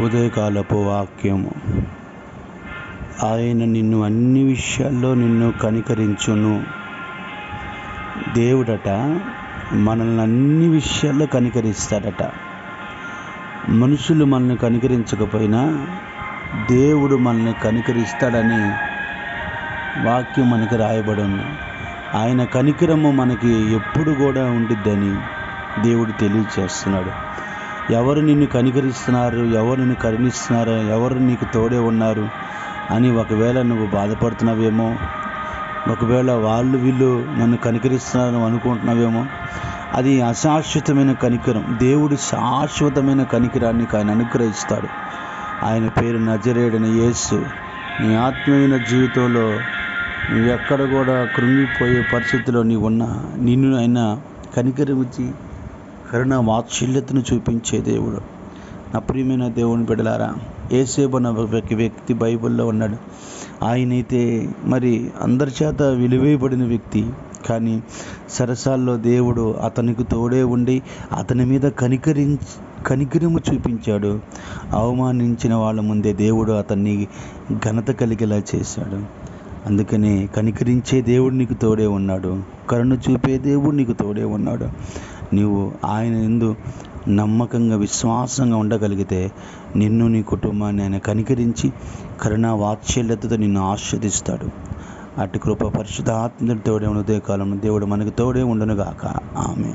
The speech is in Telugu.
ఉదయకాలపు వాక్యము. ఆయన నిన్ను అన్ని విషయాల్లో నిన్ను కనికరించును. దేవుడట మనల్ని అన్ని విషయాల్లో కనికరిస్తాడట. మనుషులు మనల్ని కనికరించకపోయినా దేవుడు మనల్ని కనికరిస్తాడని వాక్యం మనకి రాయబడి ఉంది ఆయన కనికరము మనకి ఎప్పుడు కూడా ఉండిద్దని దేవుడు తెలియచేస్తున్నాడు. ఎవరు నిన్ను కనికరిస్తున్నారు? ఎవరు నిన్ను కరుణిస్తున్నారు? ఎవరు నీకు తోడే ఉన్నారు? అని ఒకవేళ నువ్వు బాధపడుతున్నావేమో ఒకవేళ వాళ్ళు వీళ్ళు నన్ను కనికరిస్తున్నారని అనుకుంటున్నావేమో అది అశాశ్వతమైన కనికరం. దేవుడు శాశ్వతమైన కనికరాన్ని ఆయన అనుగ్రహిస్తాడు. ఆయన పేరు నజరేడని యేసు. నీ ఆత్మీయమైన జీవితంలో నువ్వు ఎక్కడ కూడా కృంగిపోయే పరిస్థితిలో నీవు ఉన్నా నిన్ను ఆయన కనికరించి కరుణ వాత్సల్యతను చూపించే దేవుడు. నా ప్రియమైన దేవుని బిడలారా ఏసేబన్న ఒక వ్యక్తి బైబిల్లో ఉన్నాడు. ఆయనైతే మరి అందరి చేత విలువేయబడిన వ్యక్తి. కానీ సరసాల్లో దేవుడు అతనికి తోడే ఉండి అతని మీద కనికరించి కనికరము చూపించాడు. అవమానించిన వాళ్ళ ముందే దేవుడు అతన్ని ఘనత కలిగేలా చేశాడు. అందుకనే కనికరించే దేవుడు నీకు తోడే ఉన్నాడు. కరుణ చూపే దేవుడు నీకు తోడే ఉన్నాడు. నీవు ఆయన ఎందు నమ్మకంగా విశ్వాసంగా ఉండగలిగితే నిన్ను నీ కుటుంబాన్ని ఆయన కనికరించి కరుణా వాత్సల్యతతో నిన్ను ఆస్వాదిస్తాడు అటు కృప పరిశుద్ధ ఆత్మతోడే ఉదయకాలంలో దేవుడు మనకు తోడే ఉండునుగాక. ఆమె